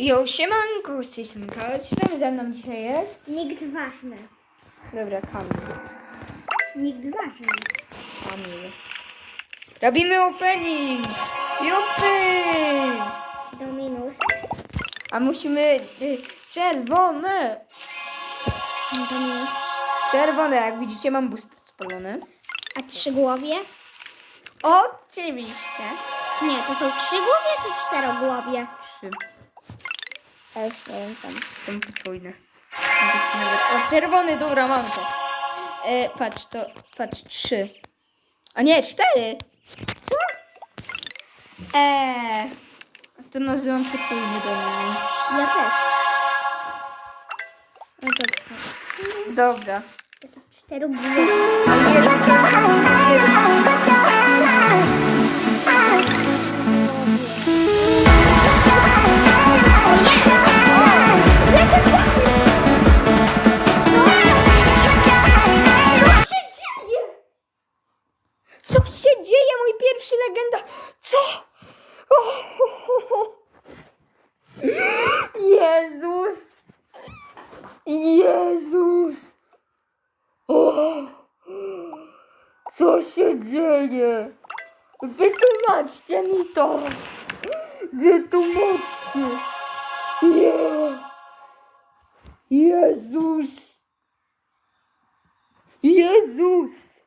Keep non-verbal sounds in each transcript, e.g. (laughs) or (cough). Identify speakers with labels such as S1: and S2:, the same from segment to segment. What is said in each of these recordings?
S1: Jo, siemanko, z tej. Tam ze mną dzisiaj jest?
S2: Nikt ważny.
S1: Dobra, Kamil.
S2: Nikt ważny.
S1: Kamil. Robimy opening! Jupy!
S2: Dominus.
S1: A musimy... Y, czerwone!
S2: Dominus.
S1: Czerwone, jak widzicie mam boost spalony.
S2: A trzy głowie?
S1: Oczywiście.
S2: Nie, to są trzy głowie czy czterogłowie?
S1: Trzy. Ja już nie wiem sam. Są potrójne. O, czerwony, dobra, mam to. E, patrz, to... Patrz, trzy. A nie, cztery! Co? Eee. To nazywam potrójny domin.
S2: Ja też. No dobra.
S1: Dobra.
S2: Tak cztery głowy.
S1: Jezus! O! Co się dzieje? Wytłumaczcie mi to! Wytłumaczcie! Nie! Jezus! Jezus!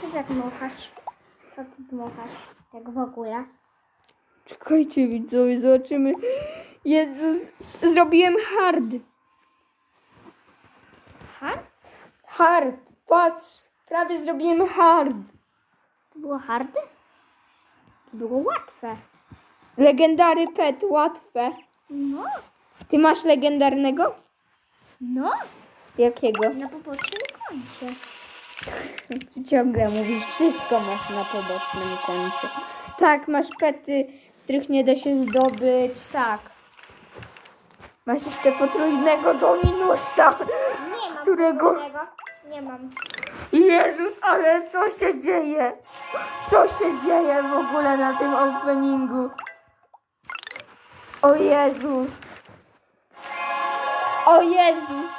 S2: Co tak dmuchasz? Co ty dmuchasz? Tak w ogóle.
S1: Czekajcie widzowie, zobaczymy. Jezus, zrobiłem hard.
S2: Hard?
S1: Hard, patrz. Prawie zrobiłem hard.
S2: To było hardy? To było łatwe.
S1: Legendary pet, łatwe.
S2: No.
S1: Ty masz legendarnego?
S2: No.
S1: Jakiego?
S2: Na pobocznym koncie. (laughs)
S1: Ty ciągle mówisz, wszystko masz na pobocznym koncie. Tak, masz pety, których nie da się zdobyć. Tak. Masz jeszcze potrójnego Dominusa.
S2: Nie mam
S1: Którego?
S2: Nie mam.
S1: Jezus, ale co się dzieje? Co się dzieje w ogóle na tym openingu? O Jezus. O Jezus.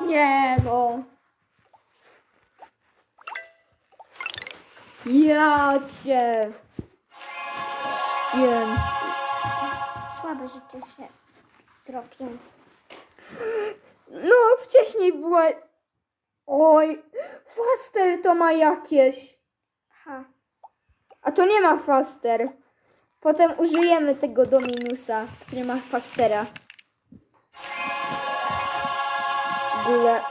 S1: Nie no. Ja cię. Święty.
S2: Słabe rzeczy się tropią.
S1: No, wcześniej była... Oj, Faster to ma jakieś. A to nie ma Faster. Potem użyjemy tego Dominusa, który ma Fastera. W ogóle...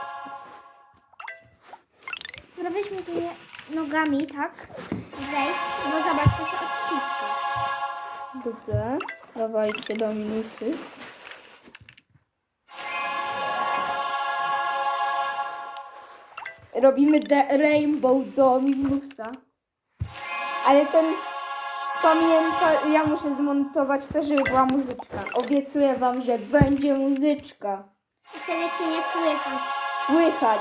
S2: Tu nogami, tak? Zejdź, no zobacz, to się odciska.
S1: Dobra, dawajcie Dominusy. Robimy The Rainbow Dominusa. Ale ten... Pamięta, ja muszę zmontować to, żeby była muzyczka. Obiecuję wam, że będzie muzyczka.
S2: Wtedy cię nie słychać.
S1: Słychać.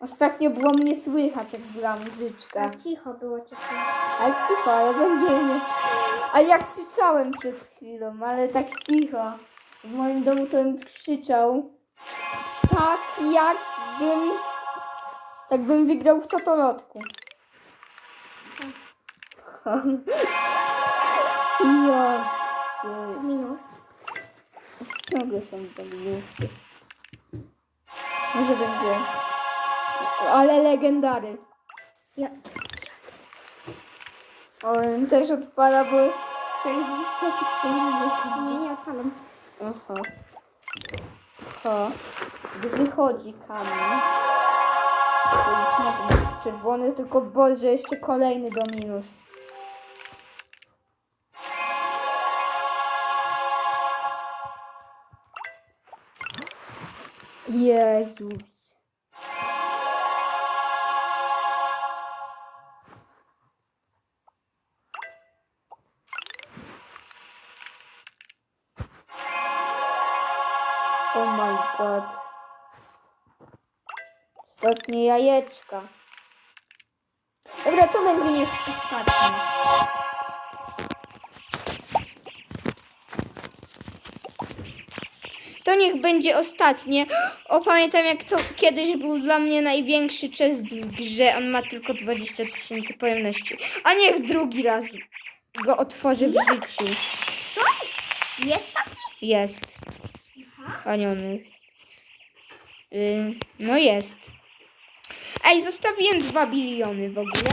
S1: Ostatnio było mnie słychać, jak była muzyczka.
S2: A cicho było cię słychać.
S1: Ale cicho, ale będzie nie. A ja krzyczałem przed chwilą, ale tak cicho. W moim domu to bym krzyczał. Tak jakbym. Jakbym wygrał w totolotku. Ja.
S2: To minus.
S1: Ciągle są te minusy. Może będzie. Ale legendary.
S2: Ja.
S1: On też odpada, bo chce kupić po
S2: Nie, nie odpalam.
S1: Aha. Aha. Wychodzi kamień. To już nie wiem, jest czerwony, tylko Boże, jeszcze kolejny dominus. Jezus. Oh my god. Ostatnie jajeczka. Dobra, to będzie niech ostatnie. To niech będzie ostatnie. O, pamiętam jak to kiedyś był dla mnie największy chest w grze. On ma tylko 20 tysięcy pojemności. A niech drugi raz go otworzy w życiu. Co?
S2: Jest taki?
S1: Jest. Aniony. Yy, no jest. Ej, zostawiłem 2 biliony w ogóle.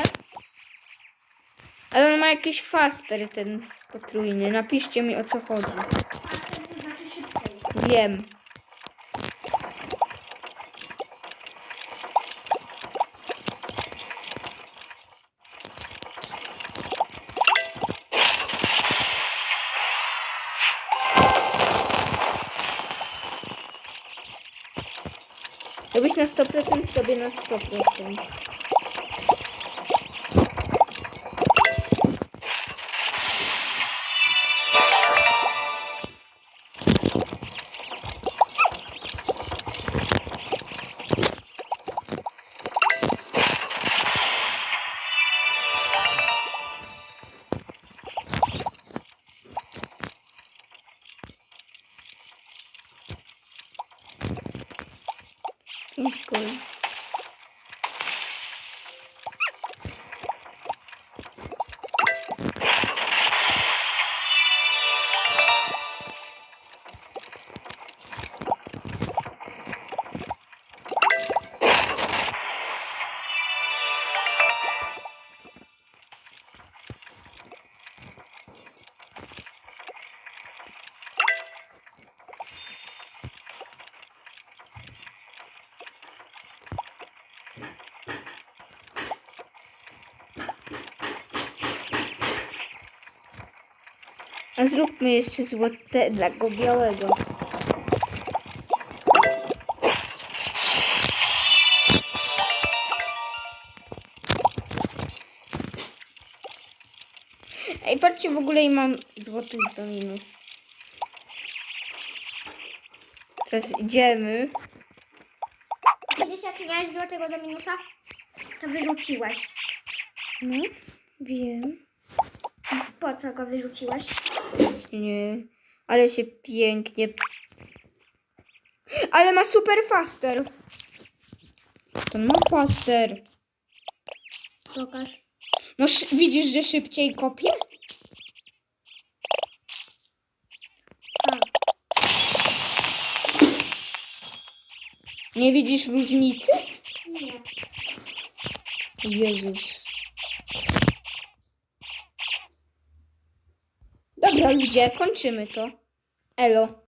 S1: Ale on ma jakiś faster ten potrójny. Napiszcie mi o co chodzi.
S2: Znaczy.
S1: Wiem. Robisz na 100%, sobie na 100%. 你过来。A zróbmy jeszcze złote dla go białego. Ej, patrzcie, w ogóle i mam złoty do minus. Teraz idziemy.
S2: Kiedyś jak miałeś złotego do minusa, to wyrzuciłeś.
S1: No, wiem.
S2: Po co go wyrzuciłeś?
S1: Nie, ale się pięknie. Ale ma super faster. Ten ma faster.
S2: Pokaż.
S1: No widzisz, że szybciej kopie?
S2: A,
S1: Nie widzisz różnicy?
S2: nie.
S1: Jezus. Dobra ludzie, kończymy to. Elo.